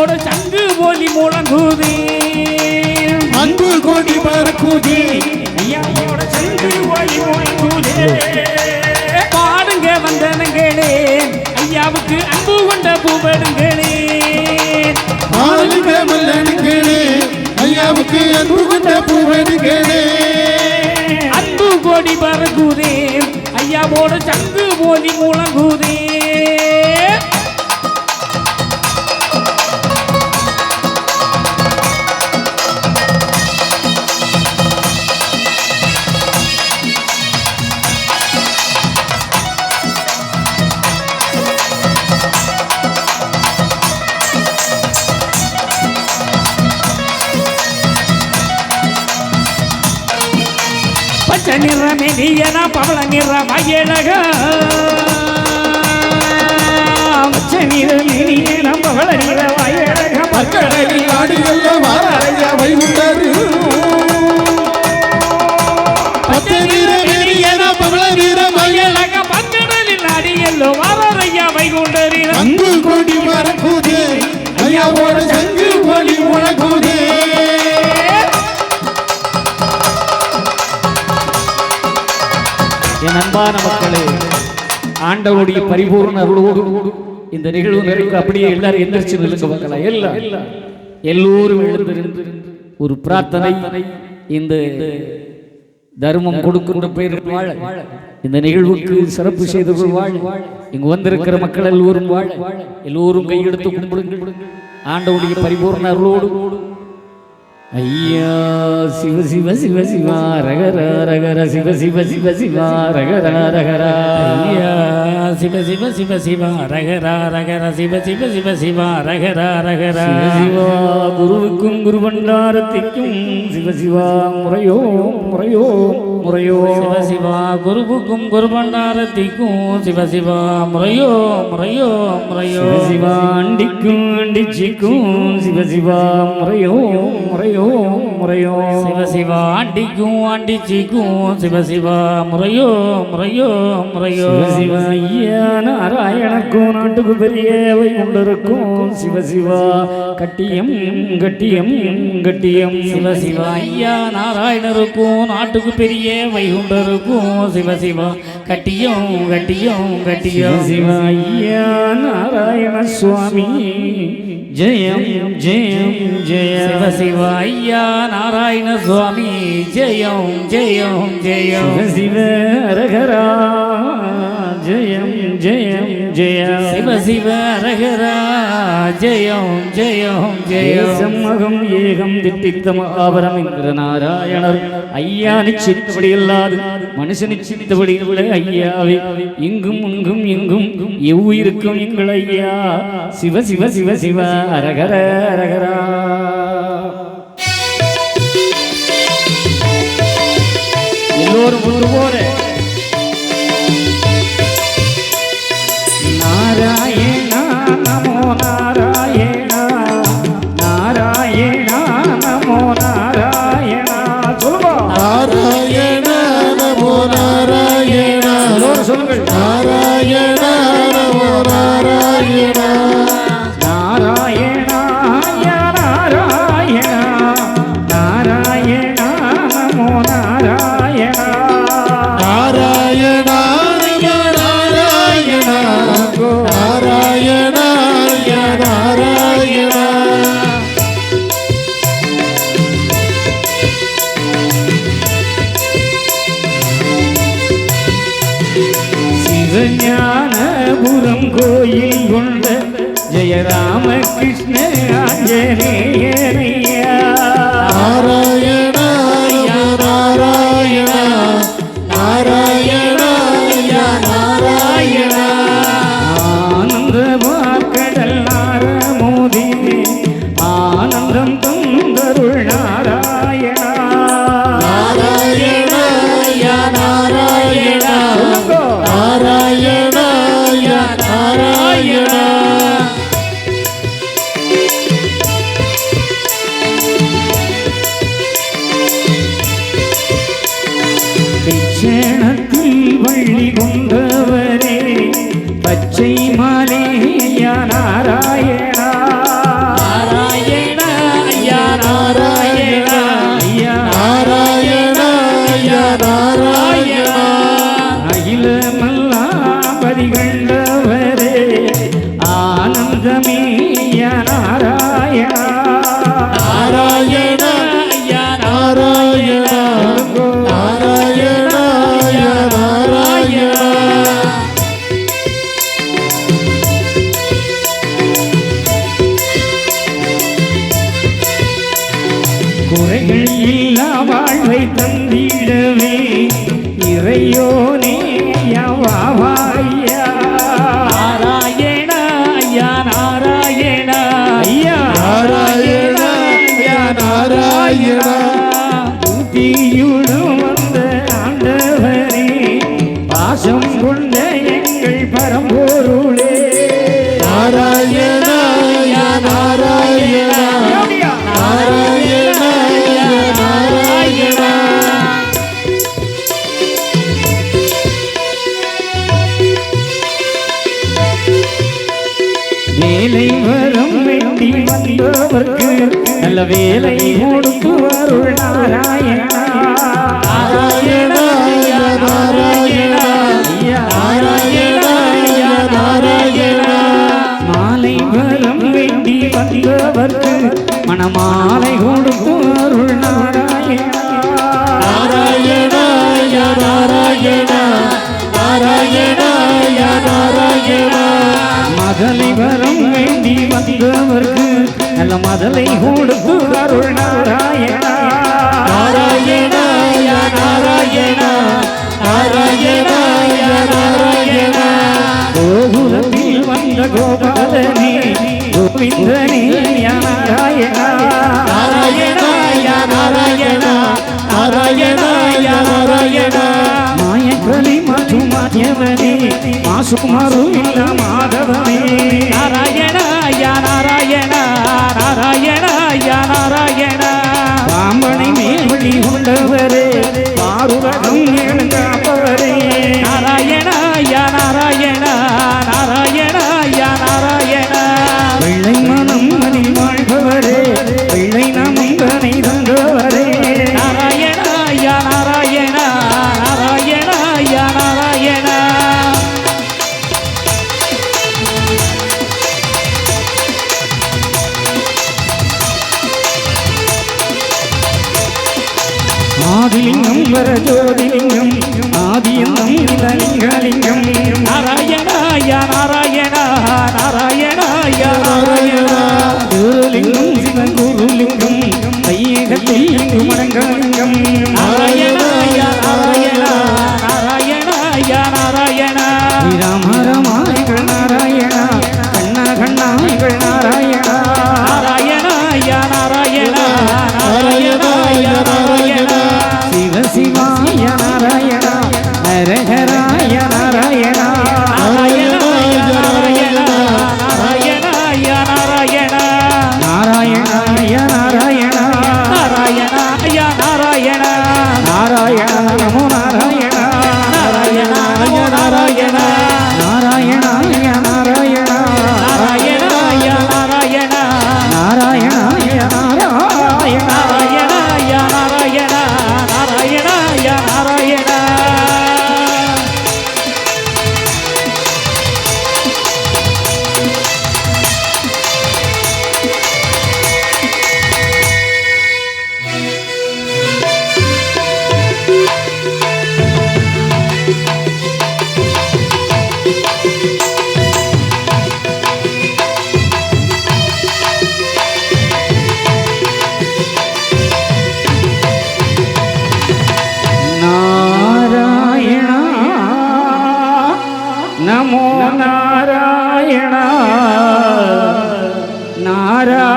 ஐயாவோட சங்கு போலி முழங்குதே. அன்பு கொடி பறக்குதே. ஐயாவோட சங்கு போலி முழங்குதே. பாடுங்க வந்தனங்களே. ஐயாவுக்கு அன்பு கொண்ட பூபடுங்களே. ஆளுங்க மல்லனுங்களே ஐயாவுக்கு அன்பு கொண்ட பூவனுங்களே அன்பு கோடி பறக்குதே. ஐயாவோட சங்கு போலி முழங்குதே. பச்சை நிற மெடியன பவள நிற மயழக பச்சை நிற மெடியன பவள நிற மயழக பக்கடலில் ஆடுகள்ல வாராயா வைகுண்டரு ஆண்டவருடைய பரிபூர்ண அருளோடு இந்த நிகழ்வு நிறைவு அப்படியே எல்லாரும் எந்திரிச்சு நில்லுங்க பார்க்கலாம் எல்லாம் எல்லோரும். எழுந்திருந்து ஒரு பிரார்த்தனை இந்த தர்மம் கொடுக்கின்ற பெயர் வாழ. இந்த நிகழ்வுக்கு சிறப்பு செய்தவர்கள் வாழ. இங்கு வந்திருக்கிற மக்கள் எல்லோரும் வாழ எல்லோரும் கையெடுத்து கும்பிடுங்கள். ஆண்டவருடைய பரிபூர்ண அருளோடு ஐயா சிவ சிவ சிவ சிவா ரகர ரகர சிவ சிவ சிவ சிவா ரகர ரகர ஐயா சிவ சிவ சிவ சிவா ரகர ரகர சிவ சிவ சிவ சிவா ரகர ரகர சிவா குருவுக்கும் குரு பண்டாரத்திற்கும் சிவ சிவா முறையோ முறையோ முறையோ சிவ சிவா குருவுக்கும் குரு பண்டாரத்திற்கும் சிவ சிவா முறையோ முறையோ முறையோ சிவா அண்டிக்கும் அண்டிச்சிக்கும் சிவ சிவா முறையோ முறையோ முறையோ சிவ சிவா ஆண்டிக்கும் ஆண்டிச்சிக்கும் சிவ சிவா முறையோ முறையோ முறையோ. சிவ ஐயா நாராயணக்கும் நாட்டுக்கு பெரிய கொண்டிருக்கும். சிவ சிவா கட்டியம் கட்டியம் கட்டியம். சிவ சிவா ஐயா நாராயணருக்கும் நாட்டுக்கு பெரிய வைகுண்டருக்கும் சிவ சிவா கட்டியம் கட்டியம் கட்டியம். சிவ ஐயா நாராயண சுவாமி. ஜெயம் ஜெயம் ஜெய சிவ சிவ ஐயா நாராயண சுவாமி ஜெயம் ஜெயம் ஜெயம் சிவ ரகரா ஜெயம் ஜெயம். ஜெய சிவ சிவ ரகரா ஜெயம் ஜெயம் ஜெயம். சம்மகம் ஏகம் திட்டித்தம் ஆவரம் என்கிற நாராயணர். ஐயா நிச்சித்தபடி அல்லாது மனுஷ நிச்சித்தபடி உள்ள ஐயாவே. இங்கும் இங்கும் எங்கும் எவ்வுயிருக்கும் எங்கள் ஐயா. சிவ சிவ சிவ சிவ அரகர அரகரா. எல்லோரும் ஒன்று போல. குறைகள் இல்லா வாழ்வை தந்திடவே. இறையோனே யவாயா நல்ல மதலை கொடுத்து அருள் நாராயணா நாராயண ஐயா நாராயண நாராயண ஐயா நாராயண. கோகுலத்தில் வந்த கோபாலனே கோவிந்தனே நாராயணா நாராயண ஐயா நாராயண நாராயண ஐயா நாராயண. மாயக்கலி மற்றும் மாயவனே மாசுமாரு இல்ல மாதவனே. நாராயண ஐயா நாராயணா நாராயணா ஐயா நாராயணா. பாம்பனை மேல்வழி கொண்டவரே பாருலகம் என ஐயா நாராயணா நாராயணா ஐயா நாராயணா. குருலிங்கம் சிவன் குருலிங்கம் ஐயகத்தில் இங்கு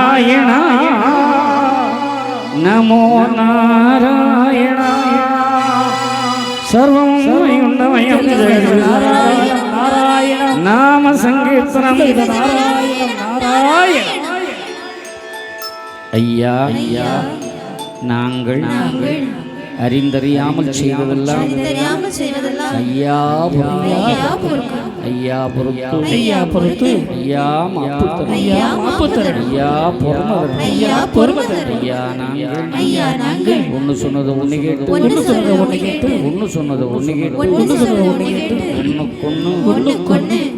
நாராயண. நமோ நாராயண. சர்வம் உண்டமயம் நாராயண. நாம சங்கீர்த்தனம் நாராயண. ஐயா. ஐயா. நாங்கள் அறிந்தறியாமல் செய்வதெல்லாம் ஐயா ஐயா பொறுத்து ஐயா பொறுத்து ஐயா மாப்புத்தர் ஐயா மாப்புத்தரன் ஐயா பொறுமதர் ஐயா பொறுமதரன் ஐயா நாங்கள். ஐயா நாங்கள். ஒன்று சொன்னது ஒன்று கேட்டு. ஒன்று சொன்னது ஒன்று கேட்டு. ஒன்று சொன்னது ஒன்று கேட்டு. ஒன்று சொன்னது ஒன்று கேட்டு. ஒன்று கொன்று ஒன்று கொண்டு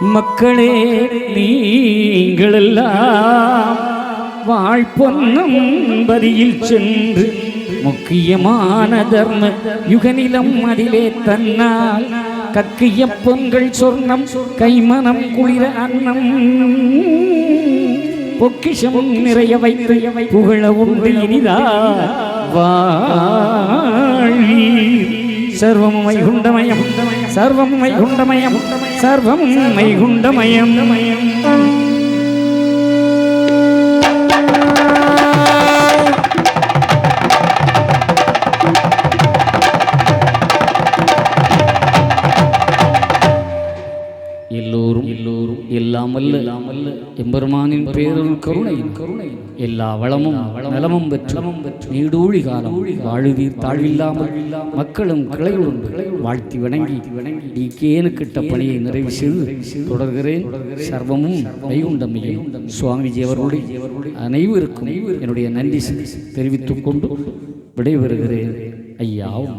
மக்களே நீங்களெல்லாம் வாழ்பொன்னும் வரியில் சென்று முக்கியமான தர்ம யுகநிலம் அதிலே தன்னால் கக்கிய பொங்கல் சொர்ணம் கைமனம் குளிர அன்னம். பொக்கிஷமும் நிறைய வைத்து புகழ உண்டு இனிதா வாழி సర్వము వైగుండమయం సర్వం వైగుండమయం సర్వము వైగుండమయం எம்பெருமானின் பேரருள் கருணையின் கருணை எல்லா வளமும் நலமும் பெற்றமும் பெற்று நீடூழி காலம் வாழுவீர் தாழ்வில்லாமல் மக்களும் கிளையுடன் வாழ்த்தி வணங்கி வணங்கி நீ கேனு கேனுக்கிட்ட பணியை நிறைவு செய்து தொடர்கிறேன். சர்வமும் வைகுண்டமையும். சுவாமிஜி அவர்களுடைய அனைவருக்கும் என்னுடைய நன்றி தெரிவித்துக் கொண்டு விடைபெறுகிறேன். ஐயாவும்